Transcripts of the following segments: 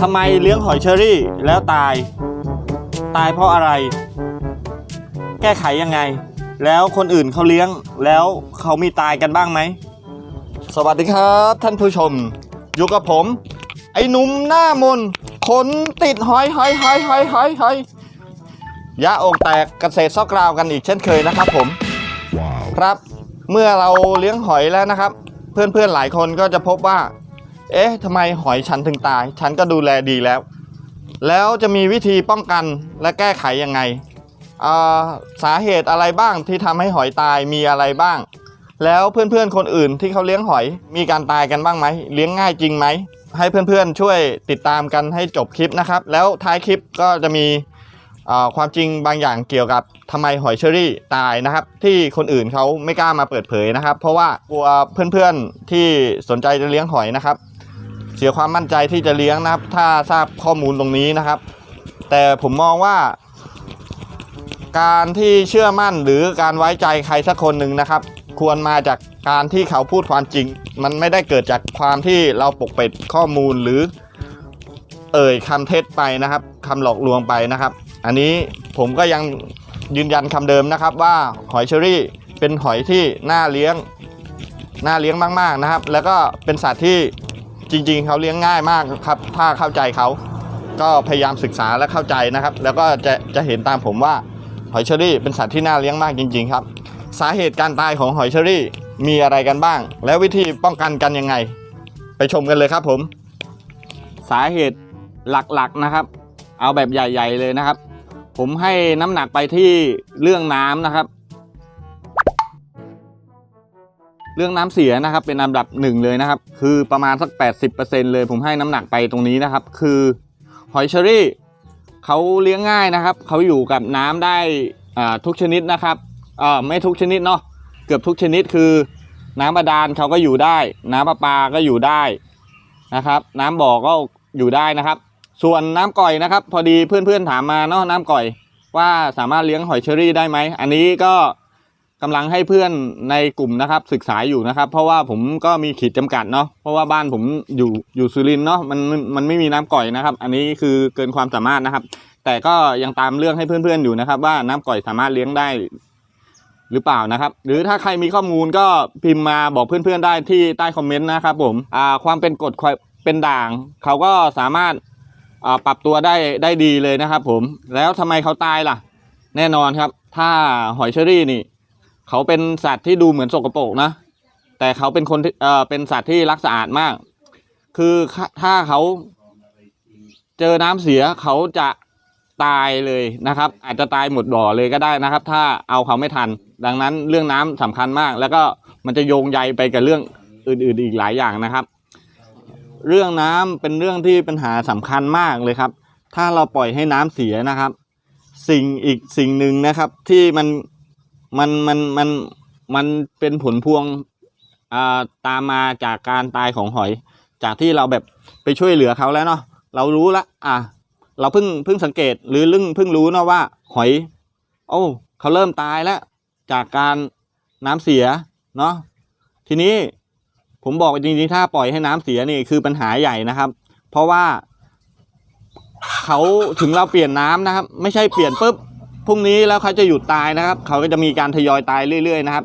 ทำไมเลี้ยงหอยเชอรี่แล้วตาย ตายเพราะอะไร แก้ไขยังไง แล้วคนอื่นเขาเลี้ยงแล้วเขามีตายกันบ้างไหม สวัสดีครับ ท่านผู้ชม อยู่กับผม ไอ้หนุ่มหน้ามนขนติดหอยหอยหอยหอยหอยหอยยะอกแตกเกษตรซอกกราวกันอีกเช่นเคยนะครับผม ครับ เมื่อเราเลี้ยงหอยแล้วนะครับ เพื่อนๆหลายคนก็จะพบว่า เอ๊ะทำไมหอยฉันถึงตาย ฉันก็ดูแลดีแล้ว แล้วจะมีวิธีป้องกันและแก้ไขยังไงอ่าสาเหตุอะไรบ้างที่ทำให้หอยตายมีอะไรบ้าง แล้วเพื่อนๆ คนอื่นที่เขาเลี้ยงหอยมีการตายกันบ้างไหมเลี้ยงง่ายจริงไหมให้เพื่อนๆช่วยติดตามกันให้จบคลิปนะครับ แล้วท้ายคลิปก็จะมีอ่าความจริงบางอย่างเกี่ยวกับทำไมหอยเชอรี่ตายนะครับ ที่คนอื่นเขาไม่กล้ามาเปิดเผยนะครับ เพราะว่ากลัวเพื่อนๆที่สนใจจะเลี้ยงหอยนะครับ เสียความมั่นใจที่จะเลี้ยงนะครับ ถ้าทราบข้อมูลตรงนี้นะครับ แต่ผมมองว่า การที่เชื่อมั่นหรือการไว้ใจใครสักคนหนึ่งนะครับ ควรมาจากการที่เขาพูดความจริง มันไม่ได้เกิดจากความที่เราปกปิดข้อมูลหรือ เอ่ยคำเท็จไปนะครับคำหลอกลวงไปนะครับ อันนี้ผมก็ยังยืนยันคำเดิมนะครับว่าหอยเชอรี่เป็นหอยที่น่าเลี้ยงน่าเลี้ยงมากๆนะครับ แล้วก็เป็นสัตว์ที่ จริง ๆเขาเลี้ยงง่ายมากครับ ถ้าเข้าใจเขาก็พยายามศึกษาและเข้าใจนะครับ แล้วก็จะจะเห็นตามผมว่าหอยเชอรี่เป็นสัตว์ที่น่าเลี้ยงมากจริง ๆ ครับ สาเหตุการตายของหอยเชอรี่มีอะไรกันบ้าง แล้ววิธีป้องกันกันยังไง ไปชมกันเลยครับผม สาเหตุหลักๆนะครับ เอาแบบใหญ่ ๆ เลยนะครับ ผมให้น้ำหนักไปที่เรื่องน้ำนะครับ เรื่องน้ำเสียนะครับเป็นอันดับหนึ่งเลยนะครับ คือประมาณสัก 80%เลยผมให้น้ำหนักไปตรงนี้นะครับ คือหอยเชอรี่เขาเลี้ยงง่ายนะครับเขาอยู่กับน้ำได้อ่าทุกชนิดนะครับอ่อไม่ทุกชนิดเนาะเกือบทุกชนิดคือ น้ำบาดาลเขาก็อยู่ได้ น้ำประปาก็อยู่ได้นะครับ น้ำบ่อก็อยู่ได้นะครับ ส่วนน้ำก่อยนะครับ พอดีเพื่อนๆถามมาเนาะน้ำก่อย ว่าสามารถเลี้ยงหอยเชอรี่ได้ไหมอันนี้ก็ กำลังให้เพื่อนในกลุ่มนะครับ ศึกษาอยู่นะครับ เพราะว่าผมก็มีขีดจำกัดเนาะเพราะว่าบ้านผมอยู่อยู่สุรินเนาะมันมันไม่มีน้ำก่อยนะครับ อันนี้คือเกินความสามารถนะครับ แต่ก็ยังตามเรื่องให้เพื่อนๆอยู่นะครับ ว่าน้ำก่อยสามารถเลี้ยงได้หรือเปล่านะครับ หรือถ้าใครมีข้อมูลก็พิมพ์มาบอกเพื่อนๆได้ที่ใต้คอมเมนต์นะครับผมอ่าความเป็นกรดเป็นด่าง เขาก็สามารถปรับตัวได้ได้ดีเลยนะครับผมแล้วทำไมเขาตายล่ะ แน่นอนครับ ถ้าหอยเชอรี่นี่ เขาเป็นสัตว์ที่ดูเหมือนสกปรกนะ แต่เขาเป็นคนที่เอ่อเป็นสัตว์ที่รักสะอาดมาก คือถ้าเขาเจอน้ำเสียเขาจะตายเลยนะครับ อาจจะตายหมดบ่อเลยก็ได้นะครับ ถ้าเอาเขาไม่ทัน ดังนั้นเรื่องน้ำสำคัญมาก แล้วก็มันจะโยงใยไปกับเรื่องอื่น ๆอีกหลายอย่างนะครับ เรื่องน้ำเป็นเรื่องที่ปัญหาสำคัญมากเลยครับ ถ้าเราปล่อยให้น้ำเสียนะครับ สิ่งอีกสิ่งหนึ่งนะครับที่มัน มันมันมันมันเป็นผลพวงอ่าตามมาจากการตายของหอย จากที่เราแบบไปช่วยเหลือเขาแล้วเนาะเรารู้ละอะเราเพิ่งเพิ่งสังเกตหรือเพิ่งเพิ่งรู้เนาะว่า หอย โอ้เขาเริ่มตายแล้วจากการน้ำเสียเนาะทีนี้ผมบอกจริงๆถ้าปล่อยให้น้ำเสียนี่คือปัญหาใหญ่นะครับ เพราะว่าเขาถึงเราเปลี่ยนน้ำนะครับ ไม่ใช่เปลี่ยนปุ๊บ พรุ่งนี้แล้วเขาจะหยุดตายนะครับ เขาก็จะมีการทยอยตายเรื่อย ๆ นะครับ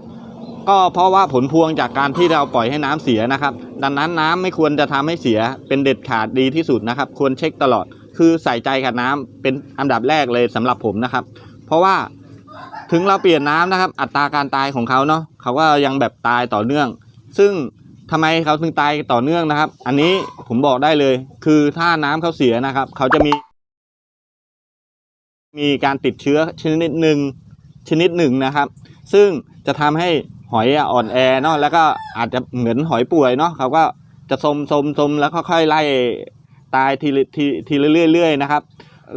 ก็เพราะว่าผลพวงจากการที่เราปล่อยให้น้ำเสียนะครับ ดังนั้นน้ำไม่ควรจะทำให้เสียเป็นเด็ดขาดดีที่สุดนะครับ ควรเช็คตลอด คือใส่ใจกับน้ำเป็นอันดับแรกเลยสำหรับผมนะครับ เพราะว่าถึงเราเปลี่ยนน้ำนะครับ อัตราการตายของเขาเนาะเขาก็ยังแบบตายต่อเนื่อง ซึ่งทำไมเขาถึงตายต่อเนื่องนะครับ อันนี้ผมบอกได้เลย คือถ้าน้ำเขาเสียนะครับ เขาจะมี มีการติดเชื้อชนิดหนึ่งชนิดหนึ่งนะครับ ซึ่งจะทำให้หอยอ่อนแอเนาะแล้วก็อาจจะเหมือนหอยป่วยเนาะเขาก็จะสมสมสมแล้วค่อยๆไล่ตายทีทีทีเรื่อยๆนะครับ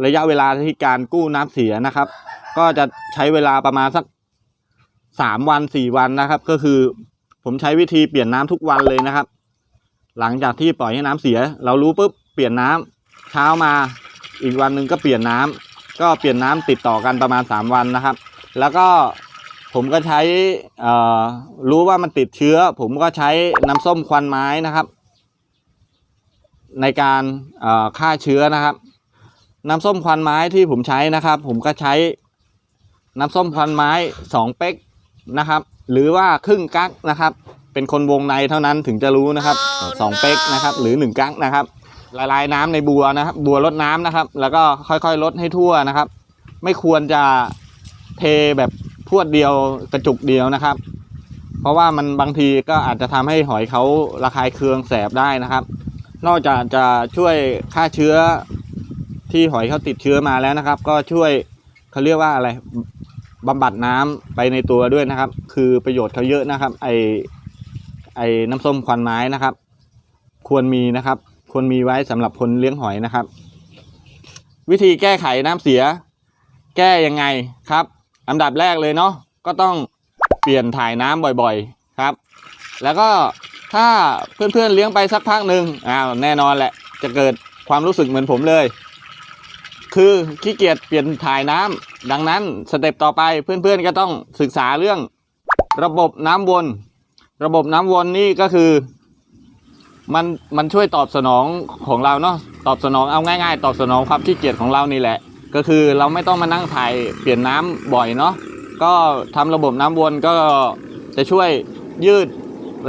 ระยะเวลาที่การกู้น้ำเสียนะครับ ก็จะใช้เวลาประมาณสักสามวันสี่วันนะครับ ก็คือผมใช้วิธีเปลี่ยนน้ำทุกวันเลยนะครับ หลังจากที่ปล่อยให้น้ำเสีย เรารู้ปุ๊บเปลี่ยนน้ำเช้ามาอีกวันหนึ่งก็เปลี่ยนน้ำ ก็เปลี่ยนน้ำติดต่อกันประมาณ 3 วันนะครับ แล้วก็ผมก็ใช้รู้ว่ามันติดเชื้อ ผมก็ใช้น้ำส้มควันไม้นะครับ ในการฆ่าเชื้อนะครับ น้ำส้มควันไม้ที่ผมใช้นะครับ ผมก็ใช้น้ำส้มควันไม้สองเป๊กนะครับ หรือว่าครึ่งกั๊กนะครับ เป็นคนวงในเท่านั้นถึงจะรู้นะครับสองเป๊กนะครับ หรือหนึ่งกั๊กนะครับ ละลายน้ำในบัวนะครับบัวลดน้ำนะครับ แล้วก็ค่อยๆลดให้ทั่วนะครับ ไม่ควรจะเทแบบพวดเดียวกระจุกเดียวนะครับ เพราะว่ามันบางทีก็อาจจะทำให้หอยเขาระคายเคืองแสบได้นะครับ นอกจากจะช่วยฆ่าเชื้อที่หอยเขาติดเชื้อมาแล้วนะครับ ก็ช่วยเขาเรียกว่าอะไรบำบัดน้ำไปในตัวด้วยนะครับ คือประโยชน์เขาเยอะนะครับ ไอไอน้ำส้มควันไม้นะครับ ควรมีนะครับ ควรมีไว้สำหรับคนเลี้ยงหอยนะครับ วิธีแก้ไขน้ำเสีย แก้ยังไงครับ อันดับแรกเลยเนาะก็ต้องเปลี่ยนถ่ายน้ำบ่อยๆครับ แล้วก็ถ้าเพื่อนๆเลี้ยงไปสักพักหนึ่งอ้าวแน่นอนแหละ จะเกิดความรู้สึกเหมือนผมเลย คือขี้เกียจเปลี่ยนถ่ายน้ำดังนั้นสเต็ปต่อไปเพื่อนๆก็ต้องศึกษาเรื่อง ระบบน้ำวน ระบบน้ำวนนี่ก็คือ มันมันช่วยตอบสนองของเราเนาะตอบสนองเอาง่าย ๆ ตอบสนองความขี้เกียจของเรานี่แหละ ก็คือเราไม่ต้องมานั่งถ่ายเปลี่ยนน้ำบ่อยเนาะก็ทำระบบน้ำวนก็จะช่วยยืด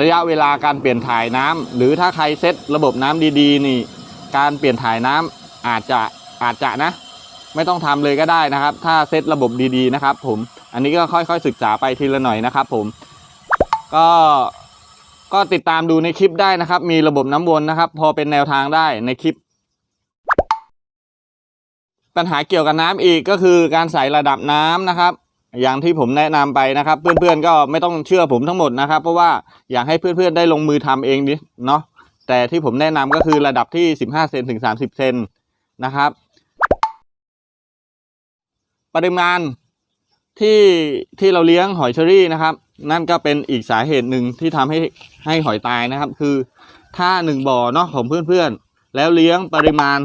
ระยะเวลาการเปลี่ยนถ่ายน้ำหรือถ้าใครเซตระบบน้ำดีๆ นี่ การเปลี่ยนถ่ายน้ำอาจจะอาจจะนะ ไม่ต้องทำเลยก็ได้นะครับ ถ้าเซตระบบดีๆนะครับ ผมอันนี้ก็ค่อยๆศึกษาไปทีละหน่อยนะครับ ผมก็ ก็ติดตามดูในคลิปได้นะครับ มีระบบน้ำวนนะครับ พอเป็นแนวทางได้ในคลิป ปัญหาเกี่ยวกับน้ำอีกก็คือการใส่ระดับน้ำนะครับ อย่างที่ผมแนะนำไปนะครับ เพื่อนๆก็ไม่ต้องเชื่อผมทั้งหมดนะครับ เพราะว่าอยากให้เพื่อนๆได้ลงมือทำเองดิเนาะแต่ที่ผมแนะนำก็คือระดับที่ 15 เซนถึง 30 เซนนะครับ ปริมาณที่ที่เราเลี้ยงหอยเชอรี่นะครับ นั่นก็เป็นอีกสาเหตุหนึ่งที่ทำให้ให้หอยตายนะครับ คือถ้าหนึ่งบ่อเนาะของเพื่อนๆ แล้วเลี้ยงปริมาณ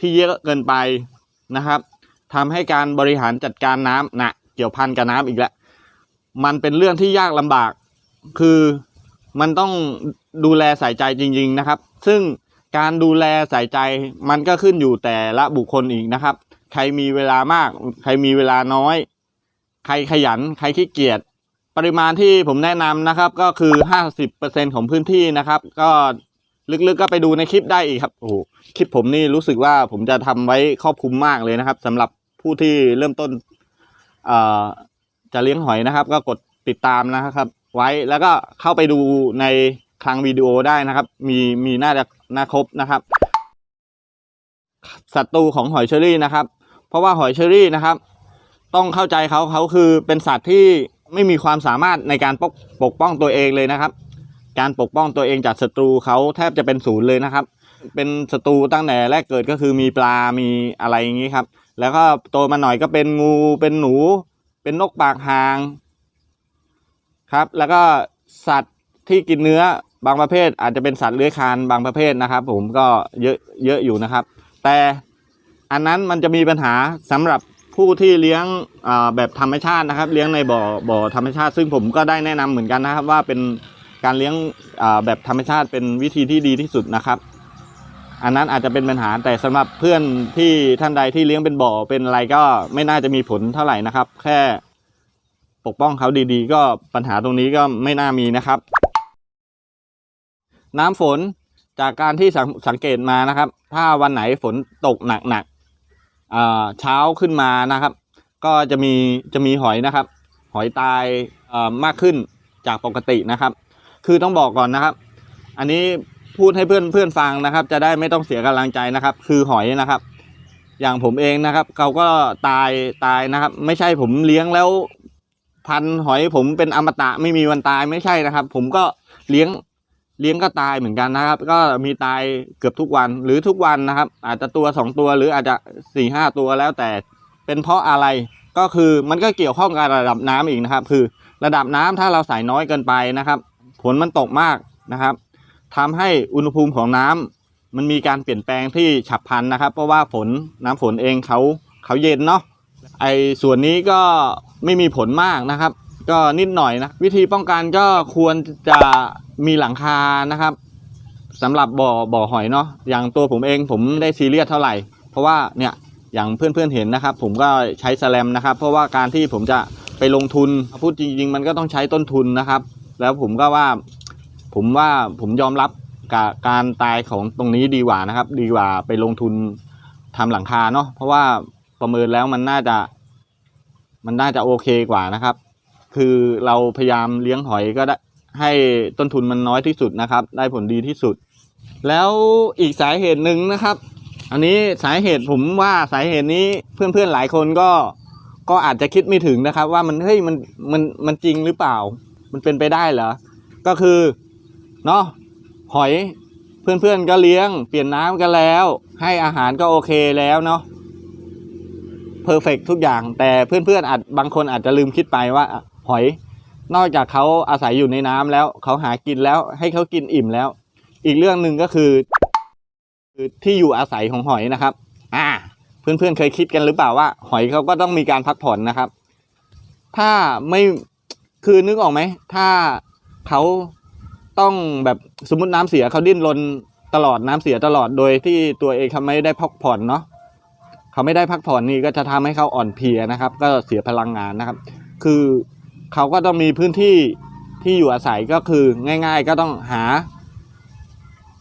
ที่เยอะเกินไปนะครับทำให้การบริหารจัดการน้ำนะเกี่ยวพันกับน้ำอีกแล้วมันเป็นเรื่องที่ยากลำบาก คือมันต้องดูแลใส่ใจจริง ๆนะครับ ซึ่งการดูแลใส่ใจมันก็ขึ้นอยู่แต่ละบุคคลอีกนะครับ ใครมีเวลามาก ใครมีเวลาน้อย ใครขยัน ใครขี้เกียจ ปริมาณที่ผมแนะนำนะครับ ก็คือ 50%ของพื้นที่นะครับ ก็ลึกๆก็ไปดูในคลิปได้อีกครับโอ้คลิปผมนี่รู้สึกว่าผมจะทำไว้ครอบคลุมมากเลยนะครับสำหรับผู้ที่เริ่มต้นจะเลี้ยงหอยนะครับ ก็กดติดตามนะครับ ไว้แล้วก็เข้าไปดูในคลังวิดีโอได้นะครับ มีมีน่าจะน่าครบนะครับศัตรูของหอยเชอรี่นะครับ เพราะว่าหอยเชอรี่นะครับ ต้องเข้าใจเขาเขาคือเป็นสัตว์ที่ ไม่มีความสามารถในการปกปกป้องตัวเองเลยนะครับ การปกป้องตัวเองจากศัตรูเขาแทบจะเป็นศูนย์เลยนะครับ เป็นศัตรูตั้งแต่แรกเกิดก็คือมีปลา มีอะไรอย่างนี้ครับ แล้วก็โตมาหน่อยก็เป็นงู เป็นหนู เป็นนกปากหางครับ แล้วก็สัตว์ที่กินเนื้อบางประเภท อาจจะเป็นสัตว์เลื้อยคลานบางประเภทนะครับ ผมก็เยอะเยอะอยู่นะครับ แต่อันนั้นมันจะมีปัญหาสำหรับ ผู้ที่เลี้ยงแบบธรรมชาตินะครับ เลี้ยงในบ่อบ่อธรรมชาติ ซึ่งผมก็ได้แนะนำเหมือนกันนะครับ ว่าเป็นการเลี้ยงแบบธรรมชาติเป็นวิธีที่ดีที่สุดนะครับ อันนั้นอาจจะเป็นปัญหาแต่สำหรับเพื่อนที่ท่านใดที่เลี้ยงเป็นบ่อเป็นอะไรก็ไม่น่าจะมีผลเท่าไหร่นะครับ แค่ปกป้องเขาดีๆ ก็ปัญหาตรงนี้ก็ไม่น่ามีนะครับ น้ำฝนจากการที่สังเกตมานะครับ ถ้าวันไหนฝนตกหนักๆ เช้าขึ้นมานะครับ ก็จะมีจะมีหอยนะครับ หอยตายมากขึ้นจากปกตินะครับ คือต้องบอกก่อนนะครับ อันนี้พูดให้เพื่อนเพื่อนฟังนะครับ จะได้ไม่ต้องเสียกำลังใจนะครับ คือหอยนะครับ อย่างผมเองนะครับเขาก็ตายตายนะครับ ไม่ใช่ผมเลี้ยงแล้วพันหอยผมเป็นอมตะไม่มีวันตายไม่ใช่นะครับ ผมก็เลี้ยง เลี้ยงก็ตายเหมือนกันนะครับ ก็มีตายเกือบทุกวันหรือทุกวันนะครับ อาจจะตัวสองตัวหรืออาจจะสี่ห้าตัวแล้วแต่เป็นเพราะอะไรก็คือมันก็เกี่ยวข้องกับระดับน้ำอีกนะครับ คือระดับน้ำถ้าเราใส่น้อยเกินไปนะครับ ฝนมันตกมากนะครับทำให้อุณหภูมิของน้ำมันมีการเปลี่ยนแปลงที่ฉับพลันนะครับ เพราะว่าฝนน้ำฝนเองเขาเขาเย็นเนาะไอ้ส่วนนี้ก็ไม่มีผลมากนะครับ ก็นิดหน่อยนะ วิธีป้องกันก็ควรจะมีหลังคานะครับสำหรับบ่อบ่อหอยเนาะอย่างตัวผมเองผมไม่ได้ซีเรียสเท่าไหร่ เพราะว่าเนี่ยอย่างเพื่อนๆเห็นนะครับ ผมก็ใช้แสแลมนะครับ เพราะว่าการที่ผมจะไปลงทุนพูดจริง ๆ มันก็ต้องใช้ต้นทุนนะครับ แล้วผมก็ว่า ผมว่าผมยอมรับกับการตายของตรงนี้ดีกว่านะครับ ดีกว่าไปลงทุนทำหลังคาเนาะเพราะว่าประเมินแล้วมันน่าจะ มันน่าจะโอเคกว่านะครับ คือเราพยายามเลี้ยงหอยก็ได้ให้ต้นทุนมันน้อยที่สุดนะครับ ได้ผลดีที่สุด แล้วอีกสาเหตุหนึ่งนะครับ อันนี้สาเหตุผมว่าสาเหตุนี้เพื่อนๆหลายคนก็ก็อาจจะคิดไม่ถึงนะครับ ว่ามันเฮ้ยมันมันมันจริงหรือเปล่า มันเป็นไปได้เหรอก็คือเนาะหอยเพื่อนๆก็เลี้ยง เปลี่ยนน้ำกันแล้ว ให้อาหารก็โอเคแล้วเนาะเพอร์เฟกทุกอย่าง แต่เพื่อนๆอาจบางคนอาจจะลืมคิดไปว่า อย นอกจากเขาอาศัยอยู่ในน้ำแล้วเขาหากินแล้วให้เขากินอิ่มแล้ว อีกเรื่องหนึ่งก็คือคือที่อยู่อาศัยของหอยนะครับ อ่า เพื่อนๆเคยคิดกันหรือเปล่าว่า หอยเขาก็ต้องมีการพักผ่อนนะครับ ถ้าไม่คือนึกออกไหม ถ้าเขาต้องแบบสมมติน้ำเสียเขาดิ้นรนตลอดน้ำเสียตลอดโดยที่ตัวเองเขาไม่ได้พักผ่อนเนาะเขาไม่ได้พักผ่อนนี่ก็จะทำให้เขาอ่อนเพลียนะครับ ก็เสียพลังงานนะครับ คือ เขาก็ต้องมีพื้นที่ที่อยู่อาศัยก็คือง่าย ๆ ก็ต้องหา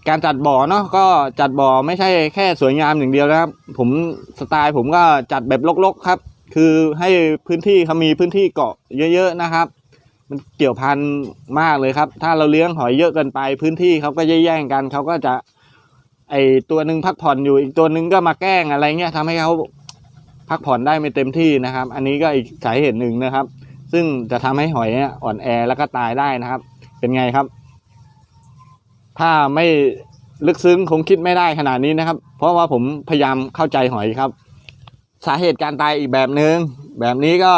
การจัดบ่อเนาะก็จัดบ่อไม่ใช่แค่สวยงามอย่างเดียวนะครับ ผมสไตล์ผมก็จัดแบบลกๆครับ คือให้พื้นที่เขามีพื้นที่เกาะเยอะ ๆนะครับ มันเกี่ยวพันมากเลยครับ ถ้าเราเลี้ยงหอยเยอะเกินไป พื้นที่เขาก็แย่งกันเขาก็จะ ไอตัวหนึ่งพักผ่อนอยู่อีกตัวหนึ่งก็มาแกล้งอะไรเงี้ยทำให้เขาพักผ่อนได้ไม่เต็มที่นะครับ อันนี้ก็อีกสาเหตุหนึ่งนะครับ ซึ่งจะทำให้หอยอ่อนแอแล้วก็ตายได้นะครับ เป็นไงครับ ถ้าไม่ลึกซึ้งคงคิดไม่ได้ขนาดนี้นะครับ เพราะว่าผมพยายามเข้าใจหอยครับ สาเหตุการตายอีกแบบหนึง่งแบบนี้ก็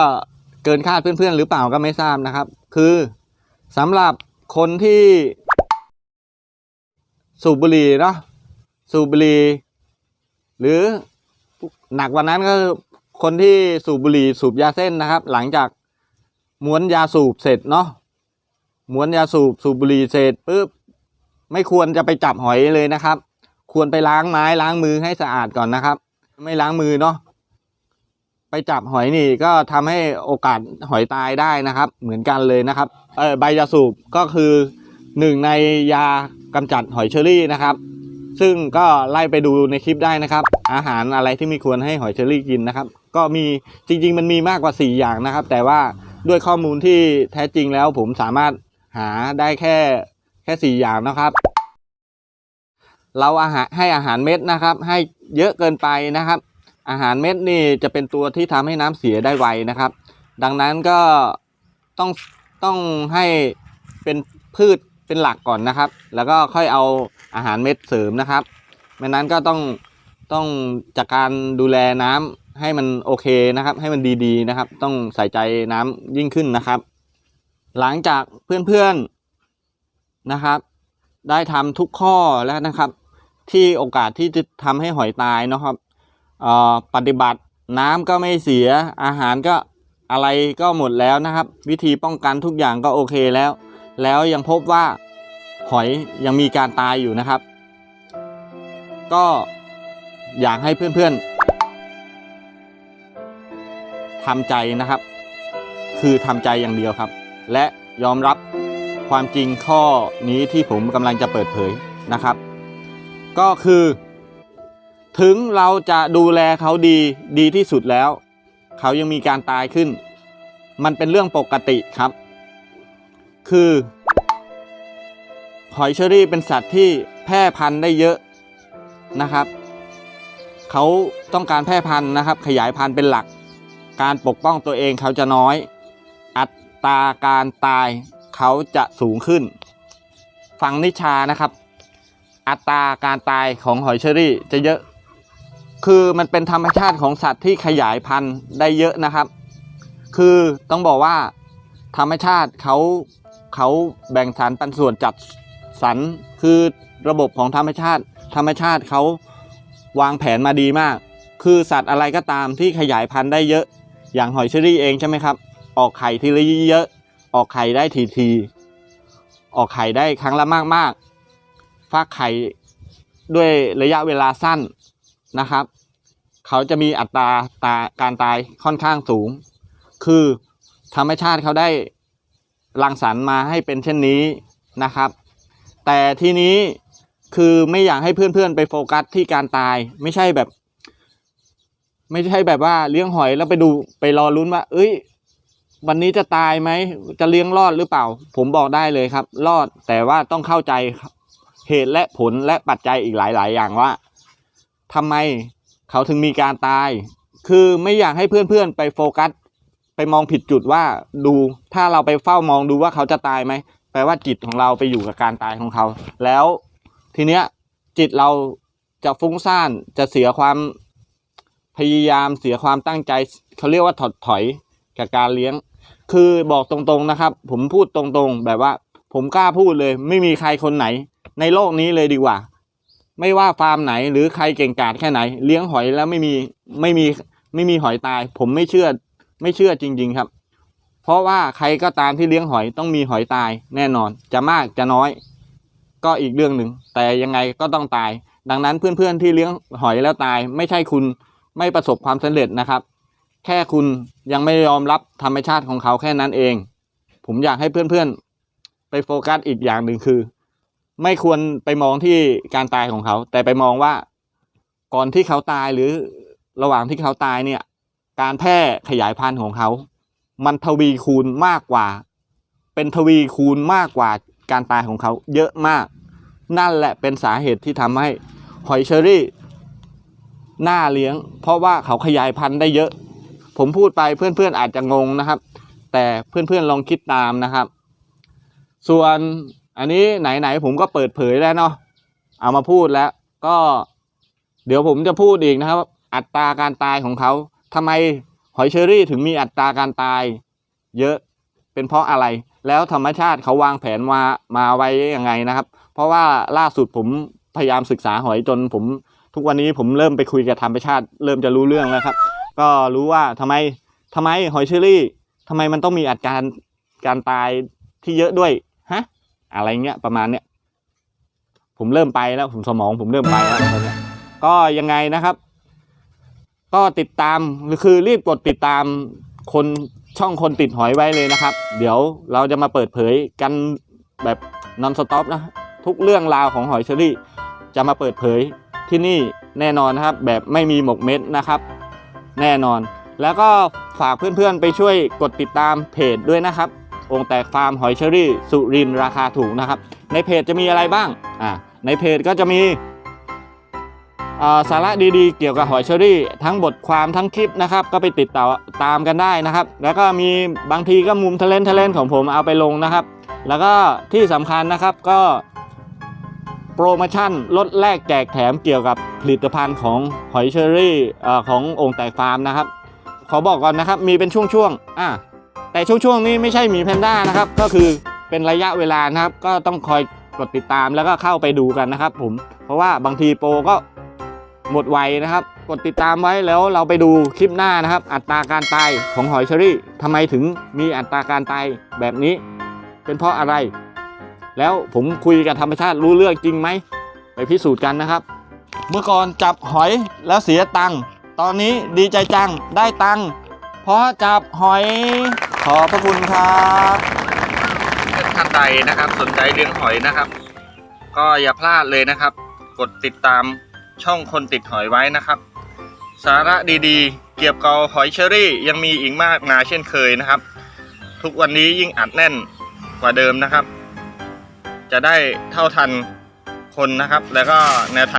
เกินคาดเพื่อนๆ หรือเปล่าก็ไม่ทราบนะครับ คือสำหรับคนที่ สูบบุหรี่เนาะสูบบุหรี่หรือหนักกว่านั้นก็คนที่สูบบุหรี่สูบยาเส้นนะครับ หลังจาก ม้วนยาสูบเสร็จเนาะม้วนยาสูบสูบบุหรี่เสร็จปุ๊บไม่ควรจะไปจับหอยเลยนะครับ ควรไปล้างไม้ล้างมือให้สะอาดก่อนนะครับ ไม่ล้างมือเนาะไปจับหอยนี่ก็ทำให้โอกาสหอยตายได้นะครับ เหมือนกันเลยนะครับเออใบยาสูบก็คือหนึ่งในยากำจัดหอยเชอรี่นะครับ ซึ่งก็ไล่ไปดูในคลิปได้นะครับ อาหารอะไรที่ไม่ควรให้หอยเชอรี่กินนะครับ ก็มีจริง ๆ มันมีมากกว่า 4 อย่างนะครับ แต่ว่า ด้วยข้อมูลที่แท้จริงแล้วผมสามารถหาได้แค่แค่4อย่างนะครับ เราอาหารให้อาหารเม็ดนะครับ ให้เยอะเกินไปนะครับ อาหารเม็ดนี่จะเป็นตัวที่ทำให้น้ำเสียได้ไวนะครับ ดังนั้นก็ต้องต้องให้เป็นพืชเป็นหลักก่อนนะครับ แล้วก็ค่อยเอาอาหารเม็ดเสริมนะครับไม่นั้นก็ต้องต้องจากการดูแลน้ำ ให้มันโอเคนะครับ ให้มันดีๆนะครับ ต้องใส่ใจน้ำยิ่งขึ้นนะครับ หลังจากเพื่อนๆนะครับ ได้ทำทุกข้อแล้วนะครับ ที่โอกาสที่จะทำให้หอยตายนะครับปฏิบัติน้ำก็ไม่เสียอาหารก็อะไรก็หมดแล้วนะครับ วิธีป้องกันทุกอย่างก็โอเคแล้ว แล้วยังพบว่าหอยยังมีการตายอยู่นะครับ ก็อยากให้เพื่อนๆ ทำใจนะครับ คือทำใจอย่างเดียวครับ และยอมรับความจริงข้อนี้ที่ผมกำลังจะเปิดเผยนะครับ ก็คือ ถึงเราจะดูแลเขาดีดีที่สุดแล้ว เขายังมีการตายขึ้น มันเป็นเรื่องปกติครับ คือหอยเชอรี่เป็นสัตว์ที่แพร่พันธุ์ได้เยอะนะครับ เขาต้องการแพร่พันธุ์นะครับ ขยายพันธุ์เป็นหลัก การปกป้องตัวเองเขาจะน้อย อัตราการตายเขาจะสูงขึ้น ฟังนิชานะครับ อัตราการตายของหอยเชอรี่จะเยอะ คือมันเป็นธรรมชาติของสัตว์ที่ขยายพันธุ์ได้เยอะนะครับ คือต้องบอกว่า ธรรมชาติเขาเขาแบ่งสรรปันส่วนจัดสรรคือระบบของธรรมชาติ ธรรมชาติเขาวางแผนมาดีมาก คือสัตว์อะไรก็ตามที่ขยายพันธุ์ได้เยอะ อย่างหอยเชอรี่เองใช่ไหมครับ ออกไข่ทีละเยอะออกไข่ได้ทีทีๆออกไข่ได้ครั้งละมากๆฟักไข่ด้วยระยะเวลาสั้นนะครับ เขาจะมีอัตราตาการตายค่อนข้างสูง คือธรรมชาติเขาได้รังสรรค์มาให้เป็นเช่นนี้นะครับ แต่ทีนี้คือไม่อยากให้เพื่อนๆไปโฟกัสที่การตาย ไม่ใช่แบบ ไม่ใช่แบบว่าเลี้ยงหอยแล้วไปดูไปรอลุ้นว่า เอ้ย วันนี้จะตายไหม จะเลี้ยงรอดหรือเปล่า ผมบอกได้เลยครับ รอดแต่ว่าต้องเข้าใจเหตุและผลและปัจจัยอีกหลาย ๆ อย่างว่าทำไมเขาถึงมีการตาย คือไม่อยากให้เพื่อนๆไปโฟกัส ไปมองผิดจุดว่าดูถ้าเราไปเฝ้ามองดูว่าเขาจะตายไหมแปลว่าจิตของเราไปอยู่กับการตายของเขา แล้วทีเนี้ยจิตเราจะฟุ้งซ่านจะเสียความ พยายามเสียความตั้งใจเขาเรียกว่าถอดถอยกับการเลี้ยง คือบอกตรงๆนะครับ ผมพูดตรงๆ แบบว่า ผมกล้าพูดเลย ไม่มีใครคนไหน ในโลกนี้เลยดีกว่า ไม่ว่าฟาร์มไหนหรือใครเก่งกาจแค่ไหน เลี้ยงหอยแล้วไม่มีไม่มีไม่มีหอยตาย ผมไม่เชื่อไม่เชื่อจริง ๆครับ เพราะว่าใครก็ตามที่เลี้ยงหอยต้องมีหอยตายแน่นอน จะมากจะน้อย ก็อีกเรื่องหนึ่งแต่ยังไงก็ต้องตาย ดังนั้นเพื่อนๆที่เลี้ยงหอยแล้วตาย ไม่ใช่คุณ ไม่ประสบความสำเร็จนะครับ แค่คุณยังไม่ยอมรับธรรมชาติของเขาแค่นั้นเอง ผมอยากให้เพื่อนๆ ไปโฟกัสอีกอย่างหนึ่งคือ ไม่ควรไปมองที่การตายของเขา แต่ไปมองว่าก่อนที่เขาตายหรือระหว่างที่เขาตายเนี่ย การแพร่ขยายพันธุ์ของเขา มันทวีคูณมากกว่า เป็นทวีคูณมากกว่าการตายของเขา เยอะมาก นั่นแหละเป็นสาเหตุที่ทำให้หอยเชอรี่ หน่าเลี้ยง เพราะว่าเขาขยายพันธุ์ได้เยอะ ผมพูดไปเพื่อนๆอาจจะงงนะครับ แต่เพื่อนๆลองคิดตามนะครับ ส่วนอันนี้ไหนๆผมก็เปิดเผยแล้วเนาะเอามาพูดแล้ว ก็ เดี๋ยวผมจะพูดอีกนะครับ อัตราการตายของเขาทำไมหอยเชอรี่ถึงมีอัตราการตาย เยอะเป็นเพราะอะไร แล้วธรรมชาติเขาวางแผนมามาไว้ยังไงนะครับ เพราะว่าล่าสุดผมพยายามศึกษาหอยจนผม ทุกวันนี้ผมเริ่มไปคุยกับธรรมชาติ เริ่มจะรู้เรื่องแล้วครับ ก็รู้ว่าทำไมทำไมหอยเชอรี่ทำไมมันต้องมีอัตราการการตายที่เยอะด้วยฮะอะไรเงี้ยประมาณเนี้ยผมเริ่มไปแล้วผมสมองผมเริ่มไปแล้วตอนเนี้ยก็ยังไงนะครับ ก็ติดตามคือรีบกดติดตามคนช่องคนติดหอยไว้เลยนะครับ เดี๋ยวเราจะมาเปิดเผยกันแบบนอนสต็อปนะ ทุกเรื่องราวของหอยเชอรี่ จะมาเปิดเผย ที่นี่แน่นอนนะครับ แบบไม่มีหมกเม็ดนะครับ แน่นอน แล้วก็ฝากเพื่อนๆไปช่วยกดติดตามเพจด้วยนะครับ องแตกฟาร์มหอยเชอรี่ สุรินราคาถูกนะครับ ในเพจจะมีอะไรบ้างอ่าในเพจก็จะมีสาระดีๆ เกี่ยวกับหอยเชอรี่ ทั้งบทความทั้งคลิปนะครับ ก็ไปติดต่อตามกันได้นะครับ แล้วก็มีบางทีก็มุมทะเลนทะเลนของผมเอาไปลงนะครับ แล้วก็ที่สำคัญนะครับก็ โปรโมชั่นลดแลกแจกแถมเกี่ยวกับผลิตภัณฑ์ของหอยเชอรี่อขององค์แตกฟาร์มนะครับ ขอบอกก่อนนะครับ มีเป็นช่วงๆอะแต่ช่วงๆนี้ไม่ใช่หมีแพนด้านะครับ ก็คือเป็นระยะเวลานะครับ ก็ต้องคอยกดติดตามแล้วก็เข้าไปดูกันนะครับ ผมเพราะว่าบางทีโปรก็หมดไวนะครับ กดติดตามไว้แล้วเราไปดูคลิปหน้านะครับ อัตราการตายของหอยเชอรี่ทำไมถึงมีอัตราการตายแบบนี้ เป็นเพราะอะไร แล้วผมคุยกับธรรมชาติรู้เรื่องจริงไหมไปพิสูจน์กันนะครับ เมื่อก่อนจับหอยแล้วเสียตังค์ตอนนี้ดีใจจังได้ตังค์เพราะจับหอยขอบพระคุณครับท่านใดนะครับสนใจเลี้ยงหอยนะครับ ก็อย่าพลาดเลยนะครับ กดติดตามช่องคนติดหอยไว้นะครับ สาระดีๆ เกี่ยวกับหอยเชอรี่ ยังมีอีกมากมายเช่นเคยนะครับ ทุกวันนี้ยิ่งอัดแน่นกว่าเดิมนะครับ จะได้เท่าทันคนนะครับ แล้วก็แนวทาง